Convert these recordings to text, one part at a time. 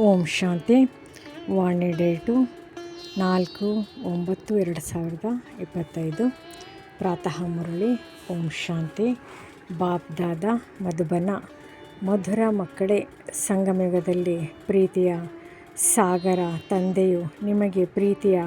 ಓಂ ಶಾಂತಿ. ವಾಣಿ date ನಾಲ್ಕು ಒಂಬತ್ತು ಎರಡು ಸಾವಿರದ ಇಪ್ಪತ್ತೈದು. ಪ್ರಾತಃ ಮುರಳಿ, ಓಂ ಶಾಂತಿ. ಬಾಪ್ ದಾದ, ಮಧುಬನ. ಮಧುರ ಮಕ್ಕಳೇ, ಸಂಗಮಯುಗದಲ್ಲಿ ಪ್ರೀತಿಯ ಸಾಗರ ತಂದೆಯು ನಿಮಗೆ ಪ್ರೀತಿಯ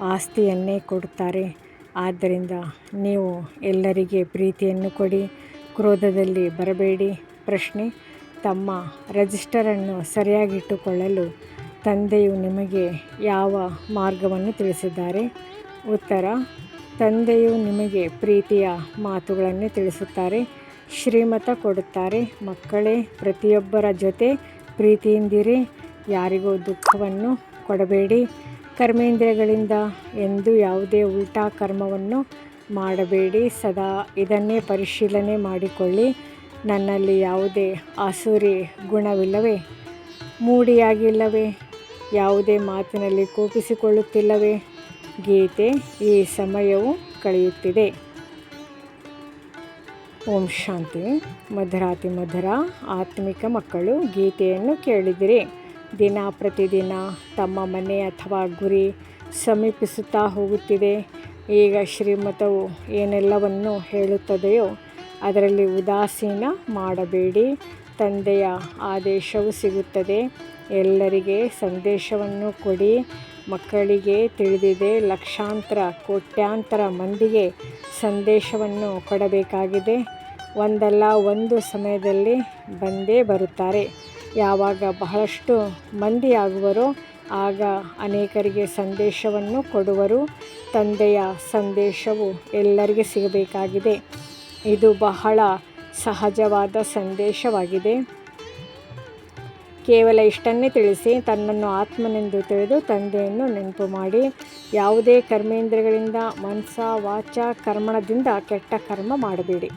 ಆಸ್ತಿಯನ್ನೇ ಕೊಡುತ್ತಾರೆ. ಆದ್ದರಿಂದ ನೀವು ಎಲ್ಲರಿಗೆ ಪ್ರೀತಿಯನ್ನು ಕೊಡಿ. ಕ್ರೋಧದಲ್ಲಿ ಬರಬೇಡಿ. ಪ್ರಶ್ನೆ ತಮ್ಮ ರೆಜಿಸ್ಟರನ್ನು ಸರಿಯಾಗಿಟ್ಟುಕೊಳ್ಳಲು ತಂದೆಯು ನಿಮಗೆ ಯಾವ ಮಾರ್ಗವನ್ನು ತಿಳಿಸಿದ್ದಾರೆ? ಉತ್ತರ, ತಂದೆಯು ನಿಮಗೆ ಪ್ರೀತಿಯ ಮಾತುಗಳನ್ನು ತಿಳಿಸುತ್ತಾರೆ, ಶ್ರೀಮತ ಕೊಡುತ್ತಾರೆ. ಮಕ್ಕಳೇ, ಪ್ರತಿಯೊಬ್ಬರ ಜೊತೆ ಪ್ರೀತಿಯಿಂದಿರಿ, ಯಾರಿಗೂ ದುಃಖವನ್ನು ಕೊಡಬೇಡಿ. ಕರ್ಮೇಂದ್ರಿಯಗಳಿಂದ ಎಂದು ಯಾವುದೇ ಉಲ್ಟಾ ಕರ್ಮವನ್ನು ಮಾಡಬೇಡಿ. ಸದಾ ಇದನ್ನೇ ಪರಿಶೀಲನೆ ಮಾಡಿಕೊಳ್ಳಿ. ನನ್ನಲ್ಲಿ ಯಾವುದೇ ಆಸುರಿ ಗುಣವಿಲ್ಲವೇ? ಮೂಡಿಯಾಗಿಲ್ಲವೇ? ಯಾವುದೇ ಮಾತಿನಲ್ಲಿ ಕೋಪಿಸಿಕೊಳ್ಳುತ್ತಿಲ್ಲವೇ? ಗೀತೆ ಈ ಸಮಯವು ಕಳೆಯುತ್ತಿದೆ. ಓಂ ಶಾಂತಿ. ಮಧುರಾತಿ ಮಧುರ, ಆತ್ಮಿಕ ಮಕ್ಕಳು, ಗೀತೆಯನ್ನು ಕೇಳಿದಿರಿ. ದಿನ ಪ್ರತಿದಿನ ತಮ್ಮ ಮನೆ ಅಥವಾ ಗುರಿ ಸಮೀಪಿಸುತ್ತಾ ಹೋಗುತ್ತಿದೆ. ಈಗ ಶ್ರೀಮತವು ಏನೆಲ್ಲವನ್ನು ಹೇಳುತ್ತದೆಯೋ ಅದರಲ್ಲಿ ಉದಾಸೀನ ಮಾಡಬೇಡಿ. ತಂದೆಯ ಆದೇಶವು ಸಿಗುತ್ತದೆ. ಎಲ್ಲರಿಗೆ ಸಂದೇಶವನ್ನು ಕೊಡಿ. ಮಕ್ಕಳಿಗೆ ತಿಳಿದಿದೆ, ಲಕ್ಷಾಂತರ, ಕೋಟ್ಯಾಂತರ ಮಂದಿಗೆ ಸಂದೇಶವನ್ನು ಕೊಡಬೇಕಾಗಿದೆ. ಒಂದಲ್ಲ ಒಂದು ಸಮಯದಲ್ಲಿ ಬಂದೇ ಬರುತ್ತಾರೆ. ಯಾವಾಗ ಬಹಳಷ್ಟು ಮಂದಿ ಆಗುವರೋ ಆಗ ಅನೇಕರಿಗೆ ಸಂದೇಶವನ್ನು ಕೊಡುವರು. ತಂದೆಯ ಸಂದೇಶವು ಎಲ್ಲರಿಗೆ ಸಿಗಬೇಕಾಗಿದೆ. ಇದು ಬಹಳ ಸಹಜವಾದ ಸಂದೇಶವಾಗಿದೆ. ಕೇವಲ ಇಷ್ಟನ್ನೇ ತಿಳಿಸಿ, ತನ್ನನ್ನು ಆತ್ಮನೆಂದು ತಿಳಿದು ತಂದೆಯನ್ನು ನೆನಪು ಮಾಡಿ. ಯಾವುದೇ ಕರ್ಮೇಂದ್ರಗಳಿಂದ, ಮನಸ, ವಾಚ, ಕರ್ಮಣದಿಂದ ಕೆಟ್ಟ ಕರ್ಮ ಮಾಡಬೇಡಿ.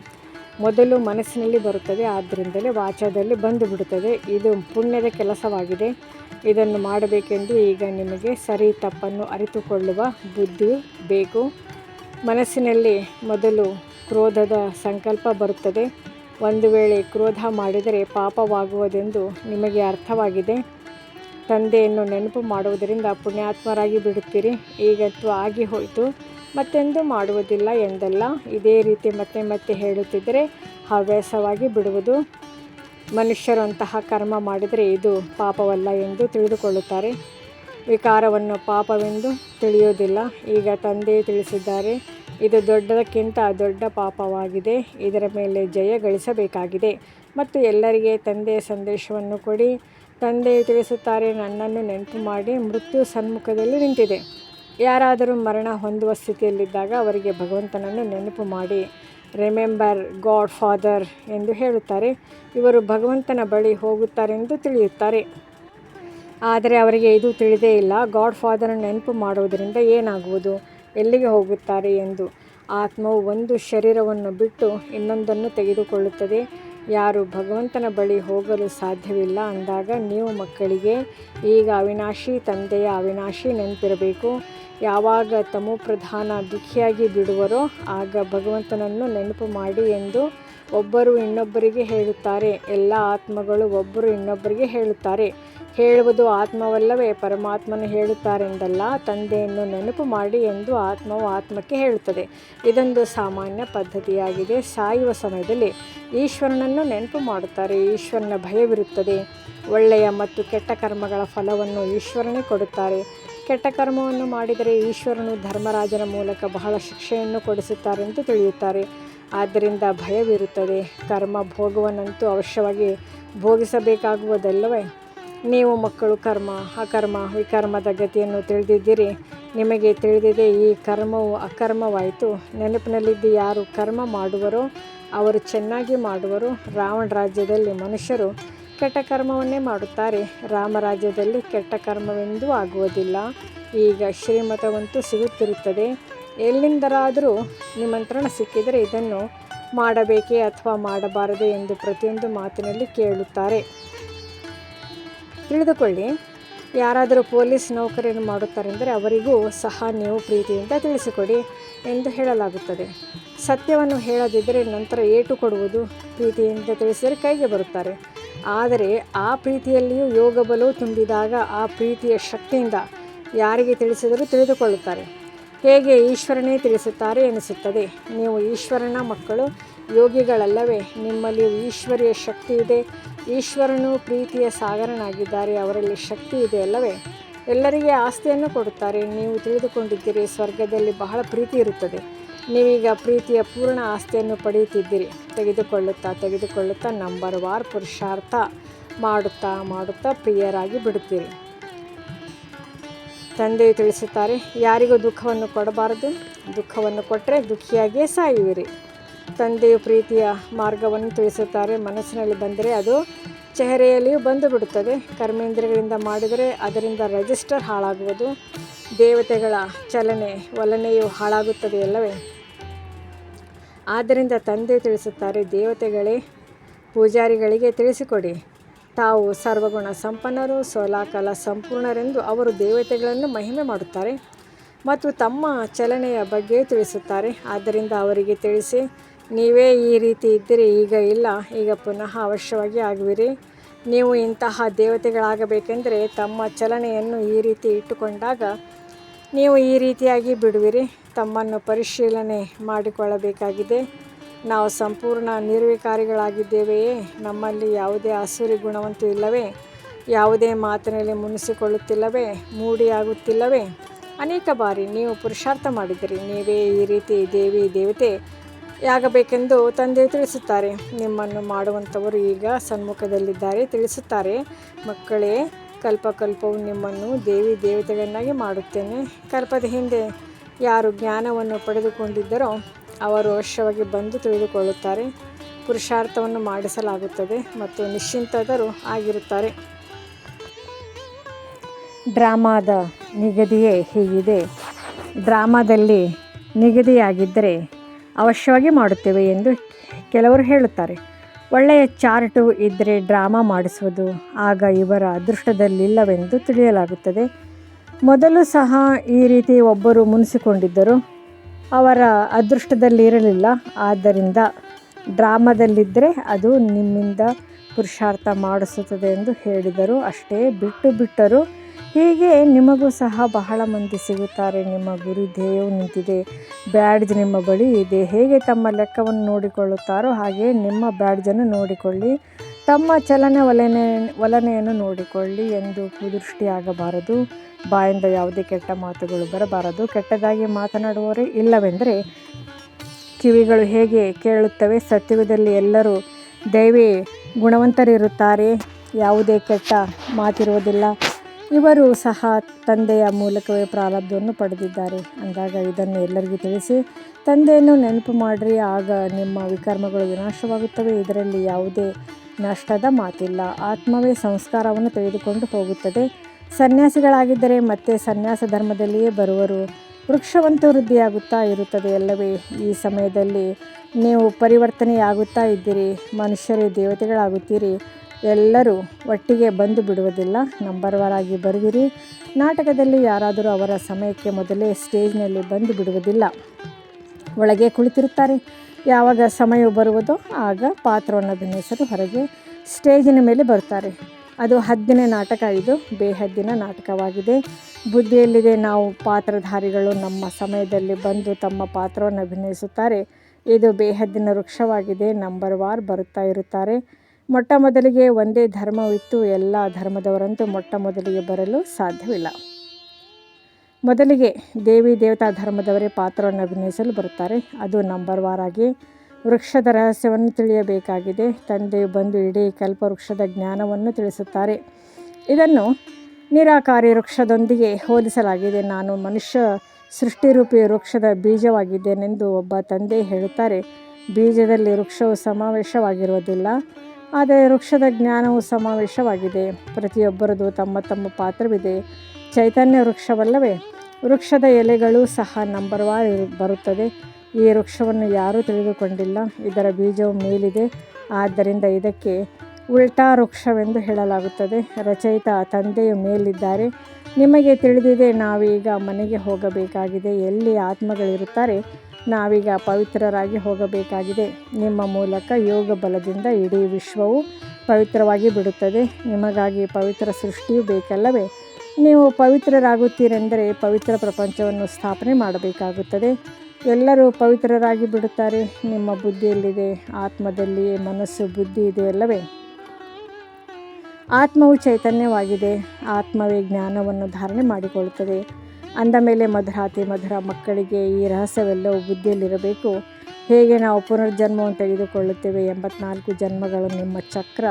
ಮೊದಲು ಮನಸ್ಸಿನಲ್ಲಿ ಬರುತ್ತದೆ, ಆದ್ದರಿಂದಲೇ ವಾಚದಲ್ಲಿ ಬಂದು ಬಿಡುತ್ತದೆ. ಇದು ಪುಣ್ಯದ ಕೆಲಸವಾಗಿದೆ. ಇದನ್ನು ಮಾಡಬೇಕೆಂದು ಈಗ ನಿಮಗೆ ಸರಿ ತಪ್ಪನ್ನು ಅರಿತುಕೊಳ್ಳುವ ಬುದ್ಧಿ ಬೇಕು. ಮನಸ್ಸಿನಲ್ಲಿ ಮೊದಲು ಕ್ರೋಧದ ಸಂಕಲ್ಪ ಬರುತ್ತದೆ. ಒಂದು ವೇಳೆ ಕ್ರೋಧ ಮಾಡಿದರೆ ಪಾಪವಾಗುವುದೆಂದು ನಿಮಗೆ ಅರ್ಥವಾಗಿದೆ. ತಂದೆಯನ್ನು ನೆನಪು ಮಾಡುವುದರಿಂದ ಪುಣ್ಯಾತ್ಮರಾಗಿ ಬಿಡುತ್ತೀರಿ. ಈಗಂತೂ ಆಗಿ ಹೋಯಿತು. ಮತ್ತೆಂದು ಮಾಡುವುದಿಲ್ಲ ಎಂದಲ್ಲ. ಇದೇ ರೀತಿ ಮತ್ತೆ ಮತ್ತೆ ಹೇಳುತ್ತಿದ್ದರೆ ಹವ್ಯಾಸವಾಗಿ ಬಿಡುವುದು. ಮನುಷ್ಯರು ಅಂತಹ ಕರ್ಮ ಮಾಡಿದರೆ ಇದು ಪಾಪವಲ್ಲ ಎಂದು ತಿಳಿದುಕೊಳ್ಳುತ್ತಾರೆ. ವಿಕಾರವನ್ನು ಪಾಪವೆಂದು ತಿಳಿಯೋದಿಲ್ಲ ಈಗ ತಂದೆ ತಿಳಿಸಿದ್ದಾರೆ. ಇದು ದೊಡ್ಡದಕ್ಕಿಂತ ದೊಡ್ಡ ಪಾಪವಾಗಿದೆ. ಇದರ ಮೇಲೆ ಜಯ ಗಳಿಸಬೇಕಾಗಿದೆ. ಮತ್ತು ಎಲ್ಲರಿಗೆ ತಂದೆಯ ಸಂದೇಶವನ್ನು ಕೊಡಿ. ತಂದೆ ತಿಳಿಸುತ್ತಾರೆ, ನನ್ನನ್ನು ನೆನಪು ಮಾಡಿ, ಮೃತ್ಯು ಸನ್ಮುಖದಲ್ಲಿ ನಿಂತಿದೆ. ಯಾರಾದರೂ ಮರಣ ಹೊಂದುವ ಸ್ಥಿತಿಯಲ್ಲಿದ್ದಾಗ ಅವರಿಗೆ ಭಗವಂತನನ್ನು ನೆನಪು ಮಾಡಿ. ರಿಮೆಂಬರ್ ಗಾಡ್ ಫಾದರ್ ಎಂದು ಹೇಳುತ್ತಾರೆ. ಇವರು ಭಗವಂತನ ಬಳಿ ಹೋಗುತ್ತಾರೆಂದು ತಿಳಿಯುತ್ತಾರೆ. ಆದರೆ ಅವರಿಗೆ ಇದು ತಿಳಿದೇ ಇಲ್ಲ. ಗಾಡ್ ಫಾದರನ್ನು ನೆನಪು ಮಾಡುವುದರಿಂದ ಏನಾಗುವುದು? ಎಲ್ಲಿಗೆ ಹೋಗುತ್ತಾರೆ ಎಂದು. ಆತ್ಮವು ಒಂದು ಶರೀರವನ್ನು ಬಿಟ್ಟು ಇನ್ನೊಂದನ್ನು ತೆಗೆದುಕೊಳ್ಳುತ್ತದೆ. ಯಾರು ಭಗವಂತನ ಬಳಿ ಹೋಗಲು ಸಾಧ್ಯವಿಲ್ಲ ಅಂದಾಗ ನೀವು ಮಕ್ಕಳಿಗೆ, ಈಗ ಅವಿನಾಶಿ ತಂದೆಯ ಅವಿನಾಶಿ ನೆನಪಿರಬೇಕು. ಯಾವಾಗ ತಮೋ ಪ್ರಧಾನ ದುಃಖಿಯಾಗಿ ಬಿಡುವರೋ ಆಗ ಭಗವಂತನನ್ನು ನೆನಪು ಮಾಡಿ ಎಂದು ಒಬ್ಬರು ಇನ್ನೊಬ್ಬರಿಗೆ ಹೇಳುತ್ತಾರೆ. ಎಲ್ಲ ಆತ್ಮಗಳು ಒಬ್ಬರು ಇನ್ನೊಬ್ಬರಿಗೆ ಹೇಳುತ್ತಾರೆ. ಹೇಳುವುದು ಆತ್ಮವಲ್ಲವೇ? ಪರಮಾತ್ಮನು ಹೇಳುತ್ತಾರೆಂದಲ್ಲ, ತಂದೆಯನ್ನು ನೆನಪು ಮಾಡಿ ಎಂದು ಆತ್ಮವು ಆತ್ಮಕ್ಕೆ ಹೇಳುತ್ತದೆ. ಇದೊಂದು ಸಾಮಾನ್ಯ ಪದ್ಧತಿಯಾಗಿದೆ. ಸಾಯುವ ಸಮಯದಲ್ಲಿ ಈಶ್ವರನನ್ನು ನೆನಪು ಮಾಡುತ್ತಾರೆ. ಈಶ್ವರನ ಭಯವಿರುತ್ತದೆ. ಒಳ್ಳೆಯ ಮತ್ತು ಕೆಟ್ಟ ಕರ್ಮಗಳ ಫಲವನ್ನು ಈಶ್ವರನೇ ಕೊಡುತ್ತಾರೆ. ಕೆಟ್ಟ ಕರ್ಮವನ್ನು ಮಾಡಿದರೆ ಈಶ್ವರನು ಧರ್ಮರಾಜನ ಮೂಲಕ ಬಹಳ ಶಿಕ್ಷೆಯನ್ನು ಕೊಡಿಸುತ್ತಾರೆಂದು ತಿಳಿಯುತ್ತಾರೆ. ಆದ್ದರಿಂದ ಭಯವಿರುತ್ತದೆ. ಕರ್ಮ ಭೋಗವನ್ನಂತೂ ಅವಶ್ಯವಾಗಿ ಭೋಗಿಸಬೇಕಾಗುವುದಲ್ಲವೇ? ನೀವು ಮಕ್ಕಳು, ಕರ್ಮ, ಅಕರ್ಮ, ವಿಕರ್ಮದ ಗತಿಯನ್ನು ತಿಳಿದಿದ್ದೀರಿ. ನಿಮಗೆ ತಿಳಿದಿದೆ, ಈ ಕರ್ಮವು ಅಕರ್ಮವಾಯಿತು. ನೆನಪಿನಲ್ಲಿದ್ದು ಯಾರು ಕರ್ಮ ಮಾಡುವರೋ, ಅವರು ಚೆನ್ನಾಗಿ ಮಾಡುವರು, ರಾವಣ ರಾಜ್ಯದಲ್ಲಿ ಮನುಷ್ಯರು ಕೆಟ್ಟ ಕರ್ಮವನ್ನೇ ಮಾಡುತ್ತಾರೆ. ರಾಮರಾಜ್ಯದಲ್ಲಿ ಕೆಟ್ಟ ಕರ್ಮವೆಂದೂ ಆಗುವುದಿಲ್ಲ. ಈಗ ಶ್ರೀಮತವಂತೂ ಸಿಗುತ್ತಿರುತ್ತದೆ. ಎಲ್ಲಿಂದರಾದರೂ ನಿಮಂತ್ರಣ ಸಿಕ್ಕಿದರೆ ಇದನ್ನು ಮಾಡಬೇಕೇ ಅಥವಾ ಮಾಡಬಾರದು ಎಂದು ಪ್ರತಿಯೊಂದು ಮಾತಿನಲ್ಲಿ ಕೇಳುತ್ತಾರೆ. ತಿಳಿದುಕೊಳ್ಳಿ, ಯಾರಾದರೂ ಪೊಲೀಸ್ ನೌಕರಿಯನ್ನು ಮಾಡುತ್ತಾರೆಂದರೆ ಅವರಿಗೂ ಸಹ ನೀವು ಪ್ರೀತಿಯಿಂದ ತಿಳಿಸಿಕೊಡಿ ಎಂದು ಹೇಳಲಾಗುತ್ತದೆ. ಸತ್ಯವನ್ನು ಹೇಳದಿದ್ದರೆ ನಂತರ ಏಟು ಕೊಡುವುದು ಪ್ರೀತಿಯಿಂದ ತಿಳಿಸಿದರೆ ಕೈಗೆ ಬರುತ್ತಾರೆ. ಆದರೆ ಆ ಪ್ರೀತಿಯಲ್ಲಿಯೂ ಯೋಗ ಬಲವು ತುಂಬಿದಾಗ ಆ ಪ್ರೀತಿಯ ಶಕ್ತಿಯಿಂದ ಯಾರಿಗೆ ತಿಳಿಸಿದರೂ ತಿಳಿದುಕೊಳ್ಳುತ್ತಾರೆ. ಹೇಗೆ ಈಶ್ವರನೇ ತಿಳಿಸುತ್ತಾರೆ ಎನಿಸುತ್ತದೆ. ನೀವು ಈಶ್ವರನ ಮಕ್ಕಳು, ಯೋಗಿಗಳಲ್ಲವೇ. ನಿಮ್ಮಲ್ಲಿ ಈಶ್ವರಿಯ ಶಕ್ತಿ ಇದೆ. ಈಶ್ವರನು ಪ್ರೀತಿಯ ಸಾಗರನಾಗಿದ್ದಾರೆ. ಅವರಲ್ಲಿ ಶಕ್ತಿ ಇದೆ ಅಲ್ಲವೇ? ಎಲ್ಲರಿಗೆ ಆಸ್ತಿಯನ್ನು ಕೊಡುತ್ತಾರೆ. ನೀವು ತಿಳಿದುಕೊಂಡಿದ್ದೀರಿ, ಸ್ವರ್ಗದಲ್ಲಿ ಬಹಳ ಪ್ರೀತಿ ಇರುತ್ತದೆ. ನೀವೀಗ ಪ್ರೀತಿಯ ಪೂರ್ಣ ಆಸ್ತಿಯನ್ನು ಪಡೆಯುತ್ತಿದ್ದೀರಿ. ತೆಗೆದುಕೊಳ್ಳುತ್ತಾ ತೆಗೆದುಕೊಳ್ಳುತ್ತಾ, ನಂಬರ್ ವಾರ್ ಪುರುಷಾರ್ಥ. ಮಾಡುತ್ತಾ ಮಾಡುತ್ತಾ ಪ್ರಿಯರಾಗಿ ಬಿಡುತ್ತೀರಿ. ತಂದೆಯು ತಿಳಿಸುತ್ತಾರೆ, ಯಾರಿಗೂ ದುಃಖವನ್ನು ಕೊಡಬಾರದು, ದುಃಖವನ್ನು ಕೊಟ್ಟರೆ ದುಃಖಿಯಾಗಿಯೇ ಸಾಯುವಿರಿ. ತಂದೆಯು ಪ್ರೀತಿಯ ಮಾರ್ಗವನ್ನು ತಿಳಿಸುತ್ತಾರೆ, ಮನಸ್ಸಿನಲ್ಲಿ ಬಂದರೆ ಅದು ಚೆಹರೆಯಲ್ಲಿಯೂ ಬಂದು ಬಿಡುತ್ತದೆ ಕರ್ಮೇಂದ್ರಗಳಿಂದ ಮಾಡಿದರೆ ಅದರಿಂದ ರೆಜಿಸ್ಟರ್ ಹಾಳಾಗುವುದು. ದೇವತೆಗಳ ಚಲನೆ ವಲನೆಯು ಹಾಳಾಗುತ್ತದೆ ಅಲ್ಲವೇ? ಆದ್ದರಿಂದ ತಂದೆ ತಿಳಿಸುತ್ತಾರೆ, ದೇವತೆಗಳೇ, ಪೂಜಾರಿಗಳಿಗೆ ತಿಳಿಸಿಕೊಡಿ. ತಾವು ಸರ್ವಗುಣ ಸಂಪನ್ನರು, ಸೋಲಾಕಲ ಸಂಪೂರ್ಣರೆಂದು ಅವರು ದೇವತೆಗಳನ್ನು ಮಹಿಮೆ ಮಾಡುತ್ತಾರೆ ಮತ್ತು ತಮ್ಮ ಚಲನೆಯ ಬಗ್ಗೆ ತಿಳಿಸುತ್ತಾರೆ. ಆದ್ದರಿಂದ ಅವರಿಗೆ ತಿಳಿಸಿ, ನೀವೇ ಈ ರೀತಿ ಇದ್ದರೆ, ಈಗ ಇಲ್ಲ, ಈಗ ಪುನಃ ಅವಶ್ಯವಾಗಿ ಆಗುವಿರಿ. ನೀವು ಇಂತಹ ದೇವತೆಗಳಾಗಬೇಕೆಂದರೆ ತಮ್ಮ ಚಲನೆಯನ್ನು ಈ ರೀತಿ ಇಟ್ಟುಕೊಂಡಾಗ ನೀವು ಈ ರೀತಿಯಾಗಿ ಬಿಡುವಿರಿ. ತಮ್ಮನ್ನು ಪರಿಶೀಲನೆ ಮಾಡಿಕೊಳ್ಳಬೇಕಾಗಿದೆ. ನಾವು ಸಂಪೂರ್ಣ ನಿರ್ವಿಕಾರಿಗಳಾಗಿದ್ದೇವೆಯೇ ನಮ್ಮಲ್ಲಿ ಯಾವುದೇ ಅಸುರಿ ಗುಣವಂತೂ ಇಲ್ಲವೇ? ಯಾವುದೇ ಮಾತಿನಲ್ಲಿ ಮುನಿಸಿಕೊಳ್ಳುತ್ತಿಲ್ಲವೇ? ಮೂಡಿಯಾಗುತ್ತಿಲ್ಲವೇ? ಅನೇಕ ಬಾರಿ ನೀವು ಪುರುಷಾರ್ಥ ಮಾಡಿದಿರಿ ನೀವೇ ಈ ರೀತಿ ದೇವಿ ದೇವತೆ ಯಾಗಬೇಕೆಂದು ತಂದೆ ತಿಳಿಸುತ್ತಾರೆ. ನಿಮ್ಮನ್ನು ಮಾಡುವಂಥವರು ಈಗ ಸನ್ಮುಖದಲ್ಲಿದ್ದಾರೆ ತಿಳಿಸುತ್ತಾರೆ. ಮಕ್ಕಳೇ, ಕಲ್ಪಕಲ್ಪವು ನಿಮ್ಮನ್ನು ದೇವಿ ದೇವತೆಗಳನ್ನಾಗಿ ಮಾಡುತ್ತೇನೆ. ಕಲ್ಪದ ಹಿಂದೆ ಯಾರು ಜ್ಞಾನವನ್ನು ಪಡೆದುಕೊಂಡಿದ್ದರೋ ಅವರು ಅವಶ್ಯವಾಗಿ ಬಂದು ತಿಳಿದುಕೊಳ್ಳುತ್ತಾರೆ. ಪುರುಷಾರ್ಥವನ್ನು ಮಾಡಿಸಲಾಗುತ್ತದೆ ಮತ್ತು ನಿಶ್ಚಿಂತದರು ಆಗಿರುತ್ತಾರೆ. ಡ್ರಾಮಾದ ನಿಗದಿಯೇ ಹೀಗಿದೆ. ಡ್ರಾಮಾದಲ್ಲಿ ನಿಗದಿಯಾಗಿದ್ದರೆ ಅವಶ್ಯವಾಗಿ ಮಾಡುತ್ತೇವೆ ಎಂದು ಕೆಲವರು ಹೇಳುತ್ತಾರೆ. ಒಳ್ಳೆಯ ಚಾರ್ಟು ಇದ್ದರೆ ಡ್ರಾಮಾ ಮಾಡಿಸುವುದು ಆಗ ಇವರ ಅದೃಷ್ಟದಲ್ಲಿಲ್ಲವೆಂದು ತಿಳಿಯಲಾಗುತ್ತದೆ. ಮೊದಲು ಸಹ ಈ ರೀತಿ ಒಬ್ಬರು ಮುನಿಸಿಕೊಂಡಿದ್ದರು. ಅವರ ಅದೃಷ್ಟದಲ್ಲಿರಲಿಲ್ಲ ಆದ್ದರಿಂದ ಡ್ರಾಮದಲ್ಲಿದ್ದರೆ ಅದು ನಿಮ್ಮಿಂದ ಪುರುಷಾರ್ಥ ಮಾಡಿಸುತ್ತದೆ ಎಂದು ಹೇಳಿದರು. ಅಷ್ಟೇ, ಬಿಟ್ಟು ಬಿಟ್ಟರು. ಹೀಗೆ ನಿಮಗೂ ಸಹ ಬಹಳ ಮಂದಿ ಸಿಗುತ್ತಾರೆ. ನಿಮ್ಮ ಗುರಿ ಧ್ಯೇಯವು ನಿಂತಿದೆ. ಬ್ಯಾಡ್ಜ್ ನಿಮ್ಮ ಬಳಿ ಇದೆ. ಹೇಗೆ ತಮ್ಮ ಲೆಕ್ಕವನ್ನು ನೋಡಿಕೊಳ್ಳುತ್ತಾರೋ ಹಾಗೆ ನಿಮ್ಮ ಬ್ಯಾಡ್ಜನ್ನು ನೋಡಿಕೊಳ್ಳಿ. ತಮ್ಮ ಚಲನೆ ವಲನೆ, ವಲನೆಯನ್ನು ನೋಡಿಕೊಳ್ಳಿ ಎಂದು ಕುದೃಷ್ಟಿಯಾಗಬಾರದು. ಬಾಯಿಂದ ಯಾವುದೇ ಕೆಟ್ಟ ಮಾತುಗಳು ಬರಬಾರದು. ಕೆಟ್ಟದಾಗಿ ಮಾತನಾಡುವವರೇ ಇಲ್ಲವೆಂದರೆ ಕಿವಿಗಳು ಹೇಗೆ ಕೇಳುತ್ತವೆ ಸತ್ಯುಗದಲ್ಲಿ ಎಲ್ಲರೂ ದೈವಿ ಗುಣವಂತರಿರುತ್ತಾರೆ. ಯಾವುದೇ ಕೆಟ್ಟ ಮಾತಿರುವುದಿಲ್ಲ. ಇವರು ಸಹ ತಂದೆಯ ಮೂಲಕವೇ ಪ್ರಾರಬ್ಧವನ್ನು ಪಡೆದಿದ್ದಾರೆ. ಅಂದಾಗ ಇದನ್ನು ಎಲ್ಲರಿಗೂ ತಿಳಿಸಿ, ತಂದೆಯನ್ನು ನೆನಪು ಮಾಡಿರಿ, ಆಗ ನಿಮ್ಮ ವಿಕರ್ಮಗಳು ವಿನಾಶವಾಗುತ್ತವೆ. ಇದರಲ್ಲಿ ಯಾವುದೇ ನಷ್ಟದ ಮಾತಿಲ್ಲ. ಆತ್ಮವೇ ಸಂಸ್ಕಾರವನ್ನು ತೆಗೆದುಕೊಂಡು ಹೋಗುತ್ತದೆ. ಸನ್ಯಾಸಿಗಳಾಗಿದ್ದರೆ ಮತ್ತೆ ಸನ್ಯಾಸ ಧರ್ಮದಲ್ಲಿಯೇ ಬರುವರು. ವೃಕ್ಷವಂತ ವೃದ್ಧಿಯಾಗುತ್ತಾ ಇರುತ್ತದೆ ಅಲ್ಲವೇ? ಈ ಸಮಯದಲ್ಲಿ ನೀವು ಪರಿವರ್ತನೆಯಾಗುತ್ತಾ ಇದ್ದೀರಿ. ಮನುಷ್ಯರೇ, ದೇವತೆಗಳಾಗುತ್ತೀರಿ. ಎಲ್ಲರೂ ಒಟ್ಟಿಗೆ ಬಂದು ಬಿಡುವುದಿಲ್ಲ. ನಂಬರ್ವರಾಗಿ ಬರುವಿರಿ. ನಾಟಕದಲ್ಲಿ ಯಾರಾದರೂ ಅವರ ಸಮಯಕ್ಕೆ ಮೊದಲೇ ಸ್ಟೇಜ್ನಲ್ಲಿ ಬಂದು ಬಿಡುವುದಿಲ್ಲ. ಒಳಗೆ ಕುಳಿತಿರುತ್ತಾರೆ. ಯಾವಾಗ ಸಮಯ ಬರುವುದೋ ಆಗ ಪಾತ್ರವನ್ನು ಅಭಿನಯಿಸಲು ಹೊರಗೆ ಸ್ಟೇಜಿನ ಮೇಲೆ ಬರುತ್ತಾರೆ. ಅದು ಹದ್ದಿನ ನಾಟಕ ಇದು, ಬೇಹದ್ದಿನ ನಾಟಕವಾಗಿದೆ. ಬುದ್ಧಿಯಲ್ಲಿದೆ ನಾವು ಪಾತ್ರಧಾರಿಗಳು ನಮ್ಮ ಸಮಯದಲ್ಲಿ ಬಂದು ತಮ್ಮ ಪಾತ್ರವನ್ನು ಅಭಿನಯಿಸುತ್ತಾರೆ. ಇದು ಬೇಹದ್ದಿನ ವೃಕ್ಷವಾಗಿದೆ, ನಂಬರ್ ವಾರ್ ಬರುತ್ತಾ ಇರುತ್ತಾರೆ. ಮೊಟ್ಟ ಮೊದಲಿಗೆ ಒಂದೇ ಧರ್ಮವಿತ್ತು, ಎಲ್ಲ ಧರ್ಮದವರಂತೂ ಮೊಟ್ಟ ಮೊದಲಿಗೆ ಬರಲು ಸಾಧ್ಯವಿಲ್ಲ. ಮೊದಲಿಗೆ ದೇವಿ ದೇವತಾ ಧರ್ಮದವರೇ ಪಾತ್ರವನ್ನು ಅಭಿನಯಿಸಲು ಬರುತ್ತಾರೆ. ಅದು ನಂಬರ್ ವಾರಾಗಿ ವೃಕ್ಷದ ರಹಸ್ಯವನ್ನು ತಿಳಿಯಬೇಕಾಗಿದೆ. ತಂದೆಯು ಬಂದು ಇಡೀ ಕಲ್ಪವೃಕ್ಷದ ಜ್ಞಾನವನ್ನು ತಿಳಿಸುತ್ತಾರೆ. ಇದನ್ನು ನಿರಾಕಾರಿ ವೃಕ್ಷದೊಂದಿಗೆ ಹೋಲಿಸಲಾಗಿದೆ. ನಾನು ಮನುಷ್ಯ ಸೃಷ್ಟಿರೂಪಿ ವೃಕ್ಷದ ಬೀಜವಾಗಿದ್ದೇನೆಂದು ಒಬ್ಬ ತಂದೆ ಹೇಳುತ್ತಾರೆ. ಬೀಜದಲ್ಲಿ ವೃಕ್ಷವು ಸಮಾವೇಶವಾಗಿರುವುದಿಲ್ಲ, ಆದರೆ ವೃಕ್ಷದ ಜ್ಞಾನವು ಸಮಾವೇಶವಾಗಿದೆ. ಪ್ರತಿಯೊಬ್ಬರದು ತಮ್ಮ ತಮ್ಮ ಪಾತ್ರವಿದೆ. ಚೈತನ್ಯ ವೃಕ್ಷವಲ್ಲವೇ, ವೃಕ್ಷದ ಎಲೆಗಳು ಸಹ ನಂಬರ್ ವಾರ್ ಬರುತ್ತದೆ. ಈ ವೃಕ್ಷವನ್ನು ಯಾರೂ ತಿಳಿದುಕೊಂಡಿಲ್ಲ. ಇದರ ಬೀಜವು ಮೇಲಿದೆ. ಆದ್ದರಿಂದ ಇದಕ್ಕೆ ಉಲ್ಟಾ ವೃಕ್ಷವೆಂದು ಹೇಳಲಾಗುತ್ತದೆ. ರಚಯಿತ ತಂದೆಯು ಮೇಲಿದ್ದಾರೆ. ನಿಮಗೆ ತಿಳಿದಿದೆ, ನಾವೀಗ ಮನೆಗೆ ಹೋಗಬೇಕಾಗಿದೆ. ಎಲ್ಲಿ ಆತ್ಮಗಳಿರುತ್ತಾರೆ, ನಾವೀಗ ಪವಿತ್ರರಾಗಿ ಹೋಗಬೇಕಾಗಿದೆ. ನಿಮ್ಮ ಮೂಲಕ ಯೋಗ ಬಲದಿಂದ ಇಡೀ ವಿಶ್ವವು ಪವಿತ್ರವಾಗಿ ಬಿಡುತ್ತದೆ. ನಿಮಗಾಗಿ ಪವಿತ್ರ ಸೃಷ್ಟಿಯೂ ಬೇಕಲ್ಲವೇ? ನೀವು ಪವಿತ್ರರಾಗುತ್ತೀರೆಂದರೆ ಪವಿತ್ರ ಪ್ರಪಂಚವನ್ನು ಸ್ಥಾಪನೆ ಮಾಡಬೇಕಾಗುತ್ತದೆ. ಎಲ್ಲರೂ ಪವಿತ್ರರಾಗಿ ಬಿಡುತ್ತಾರೆ. ನಿಮ್ಮ ಬುದ್ಧಿಯಲ್ಲಿದೆ ಆತ್ಮದಲ್ಲಿಯೇ ಮನಸ್ಸು, ಬುದ್ಧಿ ಇದೆ ಅಲ್ಲವೇ? ಆತ್ಮವು ಚೈತನ್ಯವಾಗಿದೆ. ಆತ್ಮವೇ ಜ್ಞಾನವನ್ನು ಧಾರಣೆ ಮಾಡಿಕೊಳ್ಳುತ್ತದೆ. ಅಂದ ಮೇಲೆ ಮಧುರಾತಿ ಮಧುರ ಮಕ್ಕಳಿಗೆ ಈ ರಹಸ್ಯವೆಲ್ಲವೂ ಬುದ್ಧಿಯಲ್ಲಿರಬೇಕು. ಹೇಗೆ ನಾವು ಪುನರ್ಜನ್ಮವನ್ನು ತೆಗೆದುಕೊಳ್ಳುತ್ತೇವೆ ಎಂಬತ್ನಾಲ್ಕು ಜನ್ಮಗಳು ನಿಮ್ಮ ಚಕ್ರ.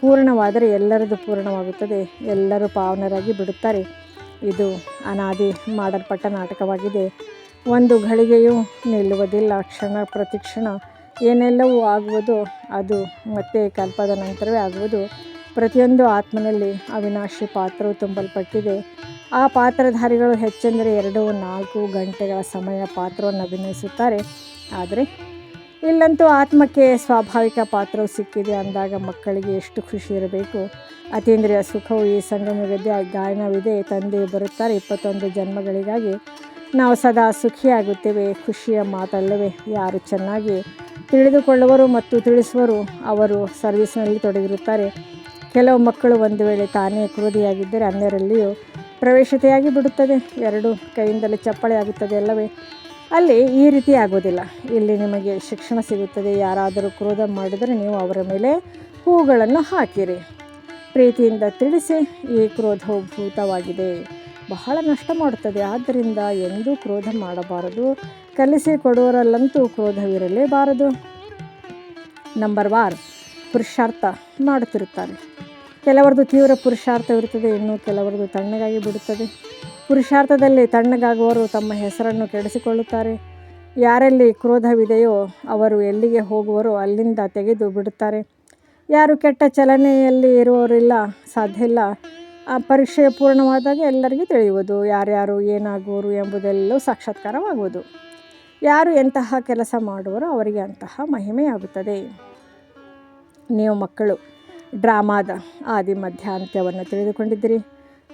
ಪೂರ್ಣವಾದರೆ ಎಲ್ಲರದು ಪೂರ್ಣವಾಗುತ್ತದೆ. ಎಲ್ಲರೂ ಪಾವನರಾಗಿ ಬಿಡುತ್ತಾರೆ. ಇದು ಅನಾದಿ ಮಾಡಲ್ಪಟ್ಟ ನಾಟಕವಾಗಿದೆ. ಒಂದು ಘಳಿಗೆಯೂ ನಿಲ್ಲುವುದಿಲ್ಲ. ಕ್ಷಣ ಪ್ರತಿಕ್ಷಣ ಏನೆಲ್ಲವೂ ಆಗುವುದು ಅದು ಮತ್ತೆ ಕಲ್ಪದ ನಂತರವೇ ಆಗುವುದು. ಪ್ರತಿಯೊಂದು ಆತ್ಮನಲ್ಲಿ ಅವಿನಾಶಿ ಪಾತ್ರವು ತುಂಬಲ್ಪಟ್ಟಿದೆ. ಆ ಪಾತ್ರಧಾರಿಗಳು ಹೆಚ್ಚೆಂದರೆ ಎರಡು, ನಾಲ್ಕು ಗಂಟೆಗಳ ಸಮಯ ಪಾತ್ರವನ್ನು ಅಭಿನಯಿಸುತ್ತಾರೆ. ಆದರೆ ಇಲ್ಲಂತೂ ಆತ್ಮಕ್ಕೆ ಸ್ವಾಭಾವಿಕ ಪಾತ್ರವು ಸಿಕ್ಕಿದೆ. ಅಂದಾಗ ಮಕ್ಕಳಿಗೆ ಎಷ್ಟು ಖುಷಿ ಇರಬೇಕು. ಅತೀಂದ್ರಿಯ ಸುಖವು ಈ ಸಂಗಮಗದ್ದೆ ಗಾಯನವಿದೆ. ತಂದೆ ಬರುತ್ತಾರೆ. ಇಪ್ಪತ್ತೊಂದು ಜನ್ಮಗಳಿಗಾಗಿ ನಾವು ಸದಾ ಸುಖಿಯಾಗುತ್ತೇವೆ, ಖುಷಿಯ ಮಾತಲ್ಲವೇ. ಯಾರು ಚೆನ್ನಾಗಿ ತಿಳಿದುಕೊಳ್ಳುವರು ಮತ್ತು ತಿಳಿಸುವರು, ಅವರು ಸರ್ವಿಸ್ನಲ್ಲಿ ತೊಡಗಿರುತ್ತಾರೆ. ಕೆಲವು ಮಕ್ಕಳು ಒಂದು ವೇಳೆ ತಾನೇ ಕ್ರೋಧಿಯಾಗಿದ್ದರೆ ಅನ್ಯರಲ್ಲಿಯೂ ಪ್ರವೇಶತೆಯಾಗಿ ಬಿಡುತ್ತದೆ. ಎರಡು ಕೈಯಿಂದಲೇ ಚಪ್ಪಳೆ ಆಗುತ್ತದೆ ಅಲ್ಲವೇ? ಅಲ್ಲಿ ಈ ರೀತಿ ಆಗೋದಿಲ್ಲ ಇಲ್ಲಿ ನಿಮಗೆ ಶಿಕ್ಷಣ ಸಿಗುತ್ತದೆ. ಯಾರಾದರೂ ಕ್ರೋಧ ಮಾಡಿದರೆ ನೀವು ಅವರ ಮೇಲೆ ಹೂಗಳನ್ನು ಹಾಕಿರಿ. ಪ್ರೀತಿಯಿಂದ ತಿಳಿಸಿ, ಈ ಕ್ರೋಧವು ಭೂತವಾಗಿದೆ. ಬಹಳ ನಷ್ಟ ಮಾಡುತ್ತದೆ. ಆದ್ದರಿಂದ ಎಂದೂ ಕ್ರೋಧ ಮಾಡಬಾರದು. ಕಲಿಸಿ ಕೊಡುವರಲ್ಲಂತೂ ಕ್ರೋಧವಿರಲೇಬಾರದು. ನಂಬರ್ ವಾರ್ ಪುರುಷಾರ್ಥ ಮಾಡುತ್ತಿರುತ್ತಾರೆ. ಕೆಲವರದು ತೀವ್ರ ಪುರುಷಾರ್ಥವಿರುತ್ತದೆ, ಇನ್ನು ಕೆಲವರದು ತಣ್ಣಗಾಗಿ ಬಿಡುತ್ತದೆ. ಪುರುಷಾರ್ಥದಲ್ಲಿ ತಣ್ಣಗಾಗುವವರು ತಮ್ಮ ಹೆಸರನ್ನು ಕೆಡಿಸಿಕೊಳ್ಳುತ್ತಾರೆ. ಯಾರಲ್ಲಿ ಕ್ರೋಧವಿದೆಯೋ ಅವರು ಎಲ್ಲಿಗೆ ಹೋಗುವರೋ ಅಲ್ಲಿಂದ ತೆಗೆದು ಬಿಡುತ್ತಾರೆ. ಯಾರು ಕೆಟ್ಟ ಚಲನೆಯಲ್ಲಿ ಇರುವವರಿಲ್ಲ, ಸಾಧ್ಯ ಇಲ್ಲ. ಆ ಪರೀಕ್ಷೆ ಪೂರ್ಣವಾದಾಗ ಎಲ್ಲರಿಗೂ ತಿಳಿಯುವುದು, ಯಾರ್ಯಾರು ಏನಾಗುವರು ಎಂಬುದೆಲ್ಲವೂ ಸಾಕ್ಷಾತ್ಕಾರವಾಗುವುದು. ಯಾರು ಎಂತಹ ಕೆಲಸ ಮಾಡುವರೋ ಅವರಿಗೆ ಅಂತಹ ಮಹಿಮೆಯಾಗುತ್ತದೆ. ನೀವು ಮಕ್ಕಳು, ಡ್ರಾಮಾದ ಆದಿ ಮಧ್ಯ ಅಂತ್ಯವನ್ನು ತಿಳಿದುಕೊಂಡಿದ್ದೀರಿ.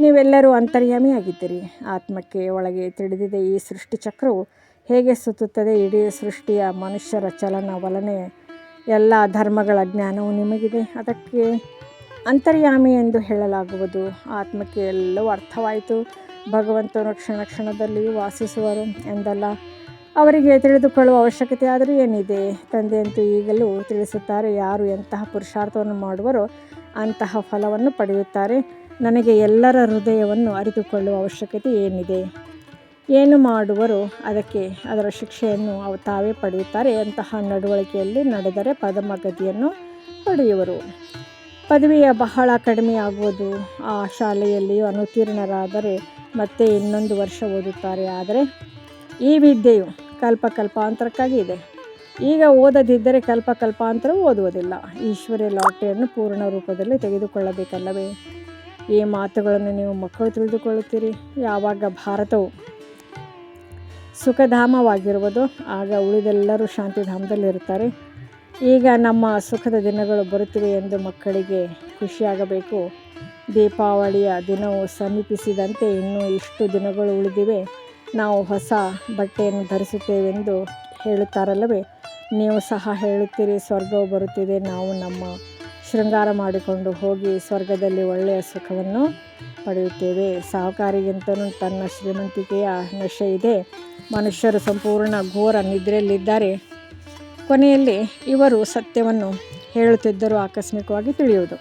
ನೀವೆಲ್ಲರೂ ಅಂತರ್ಯಾಮಿಯಾಗಿದ್ದೀರಿ. ಆತ್ಮಕ್ಕೆ ಒಳಗೆ ತಿಳಿದಿದೆ ಈ ಸೃಷ್ಟಿ ಚಕ್ರವು. ಹೇಗೆ ಸುತ್ತುತ್ತದೆ ಇಡೀ ಸೃಷ್ಟಿಯ ಮನುಷ್ಯರ ಚಲನ ವಲನೆ. ಎಲ್ಲ ಧರ್ಮಗಳ ಜ್ಞಾನವು ನಿಮಗಿದೆ. ಅದಕ್ಕೆ ಅಂತರ್ಯಾಮಿ ಎಂದು ಹೇಳಲಾಗುವುದು. ಆತ್ಮಕ್ಕೆ ಎಲ್ಲವೂ ಅರ್ಥವಾಯಿತು. ಭಗವಂತನು ಕ್ಷಣ ಕ್ಷಣದಲ್ಲಿ ವಾಸಿಸುವರು ಎಂದಲ್ಲ. ಅವರಿಗೆ ತಿಳಿದುಕೊಳ್ಳುವ ಅವಶ್ಯಕತೆ ಆದರೂ ಏನಿದೆ? ತಂದೆಯಂತೂ ಈಗಲೂ ತಿಳಿಸುತ್ತಾರೆ, ಯಾರು ಎಂತಹ ಪುರುಷಾರ್ಥವನ್ನು ಮಾಡುವರೋ ಅಂತಹ ಫಲವನ್ನು ಪಡೆಯುತ್ತಾರೆ. ನನಗೆ ಎಲ್ಲರ ಹೃದಯವನ್ನು ಅರಿತುಕೊಳ್ಳುವ ಅವಶ್ಯಕತೆ ಏನಿದೆ? ಏನು ಮಾಡುವರೋ ಅದಕ್ಕೆ ಅದರ ಶಿಕ್ಷೆಯನ್ನು ಅವು ತಾವೇ ಪಡೆಯುತ್ತಾರೆ. ಅಂತಹ ನಡವಳಿಕೆಯಲ್ಲಿ ನಡೆದರೆ ಪದಮಗತಿಯನ್ನು ಪಡೆಯುವರು. ಪದವಿಯ ಬಹಳ ಕಡಿಮೆ ಆಗುವುದು ಆ ಶಾಲೆಯಲ್ಲಿಯೂ ಅನುತ್ತೀರ್ಣರಾದರೆ ಮತ್ತೆ ಇನ್ನೊಂದು ವರ್ಷ ಓದುತ್ತಾರೆ. ಆದರೆ ಈ ವಿದ್ಯೆಯು ಕಲ್ಪ ಕಲ್ಪಾಂತರಕ್ಕಾಗಿ ಇದೆ. ಈಗ ಓದದಿದ್ದರೆ ಕಲ್ಪ ಕಲ್ಪಾಂತರ ಓದುವುದಿಲ್ಲ. ಈಶ್ವರ್ಯ ಲಾಟರಿಯನ್ನು ಪೂರ್ಣ ರೂಪದಲ್ಲಿ ತೆಗೆದುಕೊಳ್ಳಬೇಕಲ್ಲವೇ? ಈ ಮಾತುಗಳನ್ನು ನೀವು ಮಕ್ಕಳು ತಿಳಿದುಕೊಳ್ಳುತ್ತೀರಿ. ಯಾವಾಗ ಭಾರತವು ಸುಖಧಾಮವಾಗಿರುವುದು ಆಗ ಉಳಿದೆಲ್ಲರೂ ಶಾಂತಿಧಾಮದಲ್ಲಿರುತ್ತಾರೆ. ಈಗ ನಮ್ಮ ಸುಖದ ದಿನಗಳು ಬರುತ್ತಿವೆ ಎಂದು ಮಕ್ಕಳಿಗೆ ಖುಷಿಯಾಗಬೇಕು. ದೀಪಾವಳಿಯ ದಿನವು ಸಮೀಪಿಸಿದಂತೆ ಇನ್ನೂ ಇಷ್ಟು ದಿನಗಳು ಉಳಿದಿವೆ. ನಾವು ಹೊಸ ಬಟ್ಟೆಯನ್ನು ಧರಿಸುತ್ತೇವೆಂದು ಹೇಳುತ್ತಾರಲ್ಲವೇ? ನೀವು ಸಹ ಹೇಳುತ್ತೀರಿ, ಸ್ವರ್ಗವು ಬರುತ್ತಿದೆ. ನಾವು ನಮ್ಮ ಶೃಂಗಾರ ಮಾಡಿಕೊಂಡು ಹೋಗಿ ಸ್ವರ್ಗದಲ್ಲಿ ಒಳ್ಳೆಯ ಸುಖವನ್ನು ಪಡೆಯುತ್ತೇವೆ. ಸಾಹುಕಾರಿಗಿಂತಲೂ ತನ್ನ ಶ್ರೀಮಂತಿಕೆಯ ನಶೆ ಇದೆ. ಮನುಷ್ಯರು ಸಂಪೂರ್ಣ ಘೋರ ನಿದ್ರೆಯಲ್ಲಿದ್ದಾರೆ. ಕೊನೆಯಲ್ಲಿ ಇವರು ಸತ್ಯವನ್ನು ಹೇಳುತ್ತಿದ್ದರೂ ಆಕಸ್ಮಿಕವಾಗಿ ತಿಳಿಯುವುದು.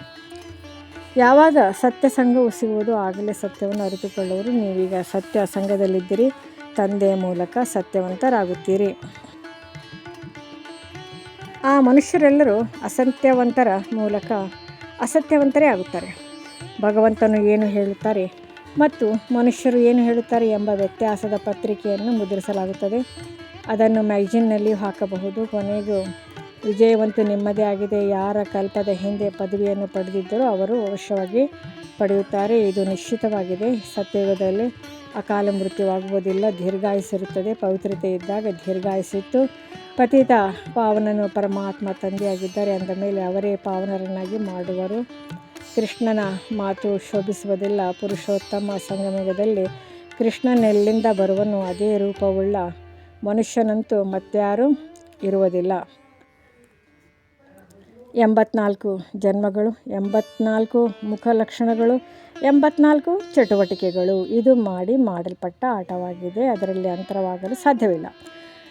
ಯಾವಾಗ ಸತ್ಯ ಸಂಘವು ಸಿಗುವುದು ಆಗಲೇ ಸತ್ಯವನ್ನು ಅರಿತುಕೊಳ್ಳುವರು. ನೀವೀಗ ಸತ್ಯ ಸಂಘದಲ್ಲಿದ್ದೀರಿ. ತಂದೆಯ ಮೂಲಕ ಸತ್ಯವಂತರಾಗುತ್ತೀರಿ. ಆ ಮನುಷ್ಯರೆಲ್ಲರೂ ಅಸತ್ಯವಂತರ ಮೂಲಕ ಅಸತ್ಯವಂತರೇ ಆಗುತ್ತಾರೆ. ಭಗವಂತನು ಏನು ಹೇಳುತ್ತಾರೆ ಮತ್ತು ಮನುಷ್ಯರು ಏನು ಹೇಳುತ್ತಾರೆ ಎಂಬ ವ್ಯತ್ಯಾಸದ ಪತ್ರಿಕೆಯನ್ನು ಮುದ್ರಿಸಲಾಗುತ್ತದೆ. ಅದನ್ನು ಮ್ಯಾಗ್ಜಿನ್ನಲ್ಲಿ ಹಾಕಬಹುದು. ಕೊನೆಗೂ ವಿಜಯವಂತು ನಿಮ್ಮದೇ ಆಗಿದೆ. ಯಾರ ಕಲ್ಪದ ಹಿಂದೆ ಪದವಿಯನ್ನು ಪಡೆದಿದ್ದರೋ ಅವರು ಅವಶ್ಯವಾಗಿ ಪಡೆಯುತ್ತಾರೆ. ಇದು ನಿಶ್ಚಿತವಾಗಿದೆ. ಸತ್ಯಯುಗದಲ್ಲಿ ಅಕಾಲ ಮೃತ್ಯುವಾಗುವುದಿಲ್ಲ. ದೀರ್ಘಾಯಿಸಿರುತ್ತದೆ ಪವಿತ್ರತೆ ಇದ್ದಾಗ ದೀರ್ಘಾಯಿಸಿತ್ತು ಪತಿತ ಪಾವನನು ಪರಮಾತ್ಮ ತಂದೆಯಾಗಿದ್ದಾರೆ. ಅಂದ ಮೇಲೆ ಅವರೇ ಪಾವನರನ್ನಾಗಿ ಮಾಡುವರು. ಕೃಷ್ಣನ ಮಾತು ಶೋಭಿಸುವುದಿಲ್ಲ. ಪುರುಷೋತ್ತಮ ಸಂಗಮದಲ್ಲಿ ಕೃಷ್ಣನೆಲ್ಲಿಂದ ಬರುವನು ಅದೇ ರೂಪವುಳ್ಳ ಮನುಷ್ಯನಂತೂ ಮತ್ತಾರೂ ಇರುವುದಿಲ್ಲ. ಎಂಬತ್ನಾಲ್ಕು ಜನ್ಮಗಳು, ಎಂಬತ್ನಾಲ್ಕು ಮುಖ ಲಕ್ಷಣಗಳು, ಎಂಬತ್ನಾಲ್ಕು ಚಟುವಟಿಕೆಗಳು. ಇದು ಮಾಡಿ ಮಾಡಲ್ಪಟ್ಟ ಆಟವಾಗಿದೆ. ಅದರಲ್ಲಿ ಅಂತರವಾಗಲು ಸಾಧ್ಯವಿಲ್ಲ.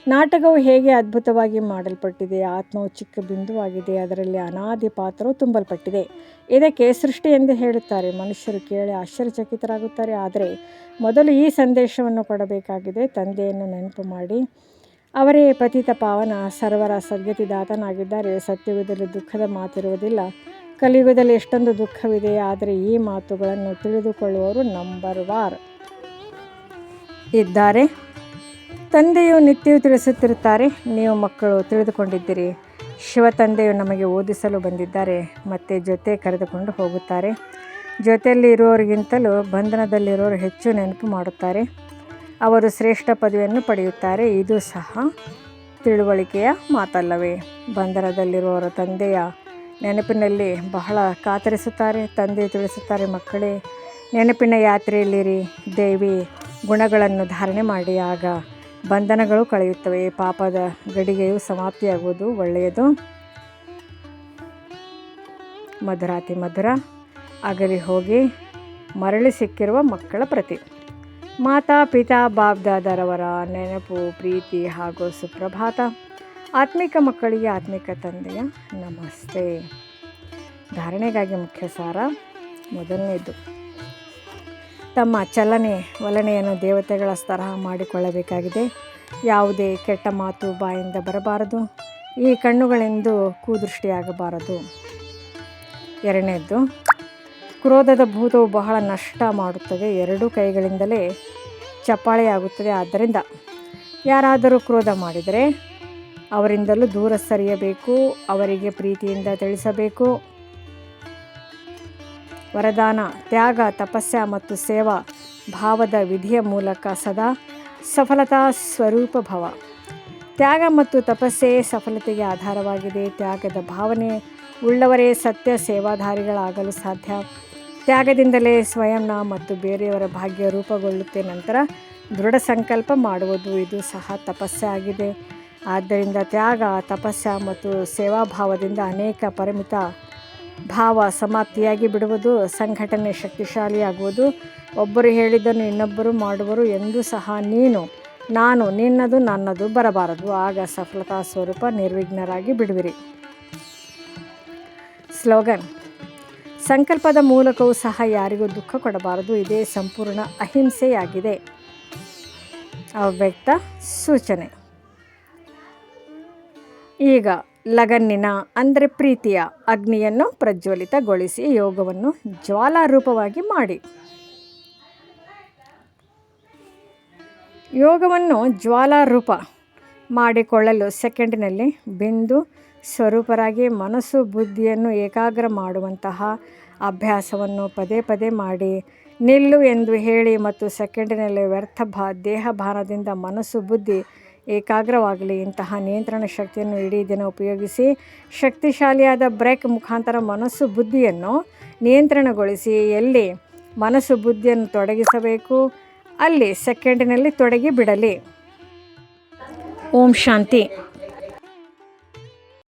ನಾಟಕವು ಹೇಗೆ ಅದ್ಭುತವಾಗಿ ಮಾಡಲ್ಪಟ್ಟಿದೆ ಆತ್ಮವು ಚಿಕ್ಕ ಬಿಂದುವಾಗಿದೆ, ಅದರಲ್ಲಿ ಅನಾದಿ ಪಾತ್ರವು ತುಂಬಲ್ಪಟ್ಟಿದೆ. ಇದಕ್ಕೆ ಸೃಷ್ಟಿ ಎಂದು ಹೇಳುತ್ತಾರೆ. ಮನುಷ್ಯರು ಕೇಳಿ ಆಶ್ಚರ್ಯಚಕಿತರಾಗುತ್ತಾರೆ. ಆದರೆ ಮೊದಲು ಈ ಸಂದೇಶವನ್ನು ಕೊಡಬೇಕಾಗಿದೆ. ತಂದೆಯನ್ನು ನೆನಪು ಮಾಡಿ. ಅವರೇ ಪತಿತ ಪಾವನ, ಸರ್ವರ ಸದ್ಗತಿದಾತನಾಗಿದ್ದಾರೆ ಸತ್ಯಯುಗದಲ್ಲಿ ದುಃಖದ ಮಾತಿರುವುದಿಲ್ಲ. ಕಲಿಯುಗದಲ್ಲಿ ಎಷ್ಟೊಂದು ದುಃಖವಿದೆ. ಆದರೆ ಈ ಮಾತುಗಳನ್ನು ತಿಳಿದುಕೊಳ್ಳುವವರು ನಂಬರ್ ವಾರ್. ಇದ್ದಾರೆ. ತಂದೆಯು ನಿತ್ಯವೂ ತಿಳಿಸುತ್ತಿರುತ್ತಾರೆ. ನೀವು ಮಕ್ಕಳು ತಿಳಿದುಕೊಂಡಿದ್ದೀರಿ. ಶಿವ ತಂದೆಯು ನಮಗೆ ಓದಿಸಲು ಬಂದಿದ್ದಾರೆ, ಮತ್ತು ಜೊತೆ ಕರೆದುಕೊಂಡು ಹೋಗುತ್ತಾರೆ. ಜೊತೆಯಲ್ಲಿ ಇರುವವರಿಗಿಂತಲೂ ಬಂಧನದಲ್ಲಿರೋರು ಹೆಚ್ಚು ನೆನಪು ಮಾಡುತ್ತಾರೆ. ಅವರು ಶ್ರೇಷ್ಠ ಪದವಿಯನ್ನು ಪಡೆಯುತ್ತಾರೆ. ಇದು ಸಹ ತಿಳುವಳಿಕೆಯ ಮಾತಲ್ಲವೇ. ಬಂಧನದಲ್ಲಿರುವವರ ತಂದೆಯ ನೆನಪಿನಲ್ಲಿ ಬಹಳ ಕಾತರಿಸುತ್ತಾರೆ ತಂದೆ ತಿಳಿಸುತ್ತಾರೆ, ಮಕ್ಕಳೇ, ನೆನಪಿನ ಯಾತ್ರೆಯಲ್ಲಿರಿ, ದೇವಿ, ಗುಣಗಳನ್ನು ಧಾರಣೆ ಮಾಡಿ ಆಗ ಬಂಧನಗಳು ಕಳೆಯುತ್ತವೆ. ಪಾಪದ ಗಡಿಗೆಯು ಸಮಾಪ್ತಿಯಾಗುವುದು ಒಳ್ಳೆಯದು. ಮಧುರಾತಿ ಮಧುರ, ಅಗಲಿ ಹೋಗಿ ಮರಳಿ ಸಿಕ್ಕಿರುವ ಮಕ್ಕಳ ಪ್ರತಿ. ಮಾತಾ ಪಿತಾ ಬಾಬ್ದಾದರವರ ನೆನಪು, ಪ್ರೀತಿ ಹಾಗೂ ಸುಪ್ರಭಾತ. ಆತ್ಮಿಕ ಮಕ್ಕಳಿಗೆ ಆತ್ಮಿಕ ತಂದೆಯ ನಮಸ್ತೆ. ಧಾರಣೆಗಾಗಿ ಮುಖ್ಯ ಸಾರ ಮೊದಲನೇದು. ತಮ್ಮ ಚಲನೆ ವಲನೆಯನ್ನು ದೇವತೆಗಳ ತರಹ ಮಾಡಿಕೊಳ್ಳಬೇಕಾಗಿದೆ. ಯಾವುದೇ ಕೆಟ್ಟ ಮಾತು ಬಾಯಿಂದ ಬರಬಾರದು. ಈ ಕಣ್ಣುಗಳೆಂದು ಕೂದೃಷ್ಟಿಯಾಗಬಾರದು. ಎರಡನೇದ್ದು, ಕ್ರೋಧದ ಭೂತವು ಬಹಳ ನಷ್ಟ ಮಾಡುತ್ತದೆ. ಎರಡೂ ಕೈಗಳಿಂದಲೇ ಚಪ್ಪಾಳೆಯಾಗುತ್ತದೆ. ಆದ್ದರಿಂದ ಯಾರಾದರೂ ಕ್ರೋಧ ಮಾಡಿದರೆ ಅವರಿಂದಲೂ ದೂರ ಸರಿಯಬೇಕು, ಅವರಿಗೆ ಪ್ರೀತಿಯಿಂದ ತಿಳಿಸಬೇಕು. ವರದಾನ, ತ್ಯಾಗ, ತಪಸ್ಯ ಮತ್ತು ಸೇವಾ ಭಾವದ ವಿಧಿಯ ಮೂಲಕ ಸದಾ ಸಫಲತಾ ಸ್ವರೂಪ ಭವ. ತ್ಯಾಗ ಮತ್ತು ತಪಸ್ಸೇ ಸಫಲತೆಗೆ ಆಧಾರವಾಗಿದೆ. ತ್ಯಾಗದ ಭಾವನೆ ಉಳ್ಳವರೇ ಸತ್ಯ ಸೇವಾಧಾರಿಗಳಾಗಲು ಸಾಧ್ಯ. ತ್ಯಾಗದಿಂದಲೇ ಸ್ವಯಂನ ಮತ್ತು ಬೇರೆಯವರ ಭಾಗ್ಯ ರೂಪುಗೊಳ್ಳುತ್ತೆ. ನಂತರ ದೃಢ ಸಂಕಲ್ಪ ಮಾಡುವುದು, ಇದು ಸಹ ತಪಸ್ಸೆ ಆಗಿದೆ. ಆದ್ದರಿಂದ ತ್ಯಾಗ, ತಪಸ್ಸ ಮತ್ತು ಸೇವಾಭಾವದಿಂದ ಅನೇಕ ಪರಿಮಿತ ಭಾವ ಸಮಾಪ್ತಿಯಾಗಿ ಬಿಡುವುದು, ಸಂಘಟನೆ ಶಕ್ತಿಶಾಲಿಯಾಗುವುದು. ಒಬ್ಬರು ಹೇಳಿದ್ದನ್ನು ಇನ್ನೊಬ್ಬರು ಮಾಡುವರು ಎಂದು ಸಹ ನೀನು, ನಾನು ನಿನ್ನದು ನನ್ನದು ಬರಬಾರದು. ಆಗ ಸಫಲತಾ ಸ್ವರೂಪ ನಿರ್ವಿಘ್ನರಾಗಿ ಬಿಡುವಿರಿ. ಸ್ಲೋಗನ್, ಸಂಕಲ್ಪದ ಮೂಲಕವೂ ಸಹ ಯಾರಿಗೂ ದುಃಖ ಕೊಡಬಾರದು. ಇದೇ ಸಂಪೂರ್ಣ ಅಹಿಂಸೆಯಾಗಿದೆ. ಅವ್ಯಕ್ತ ಸೂಚನೆ. ಈಗ ಲಗನ್ನಿನ, ಅಂದರೆ ಪ್ರೀತಿಯ ಅಗ್ನಿಯನ್ನು ಪ್ರಜ್ವಲಿತಗೊಳಿಸಿ ಯೋಗವನ್ನು ಜ್ವಾಲಾರೂಪವಾಗಿ ಮಾಡಿ. ಯೋಗವನ್ನು ಜ್ವಾಲಾರೂಪ ಮಾಡಿಕೊಳ್ಳಲು ಸೆಕೆಂಡಿನಲ್ಲಿ ಬಿಂದು ಸ್ವರೂಪರಾಗಿ ಮನಸ್ಸು ಬುದ್ಧಿಯನ್ನು ಏಕಾಗ್ರ ಮಾಡುವಂತಹ ಅಭ್ಯಾಸವನ್ನು ಪದೇ ಪದೇ ಮಾಡಿ. ನಿಲ್ಲು ಎಂದು ಹೇಳಿ ಮತ್ತು ಸೆಕೆಂಡಿನಲ್ಲಿ ವ್ಯರ್ಥ ಭಾ ದೇಹ ಭಾರದಿಂದ ಮನಸ್ಸು ಬುದ್ಧಿ ಏಕಾಗ್ರವಾಗಲಿ. ಇಂತಹ ನಿಯಂತ್ರಣ ಶಕ್ತಿಯನ್ನು ಇಡೀ ದಿನ ಉಪಯೋಗಿಸಿ, ಶಕ್ತಿಶಾಲಿಯಾದ ಬ್ರೇಕ್ ಮುಖಾಂತರ ಮನಸ್ಸು ಬುದ್ಧಿಯನ್ನು ನಿಯಂತ್ರಣಗೊಳಿಸಿ, ಎಲ್ಲಿ ಮನಸ್ಸು ಬುದ್ಧಿಯನ್ನು ತೊಡಗಿಸಬೇಕು, ಅಲ್ಲಿ ಸೆಕೆಂಡಿನಲ್ಲಿ ತೊಡಗಿ ಬಿಡಲಿ ಓಂ ಶಾಂತಿ.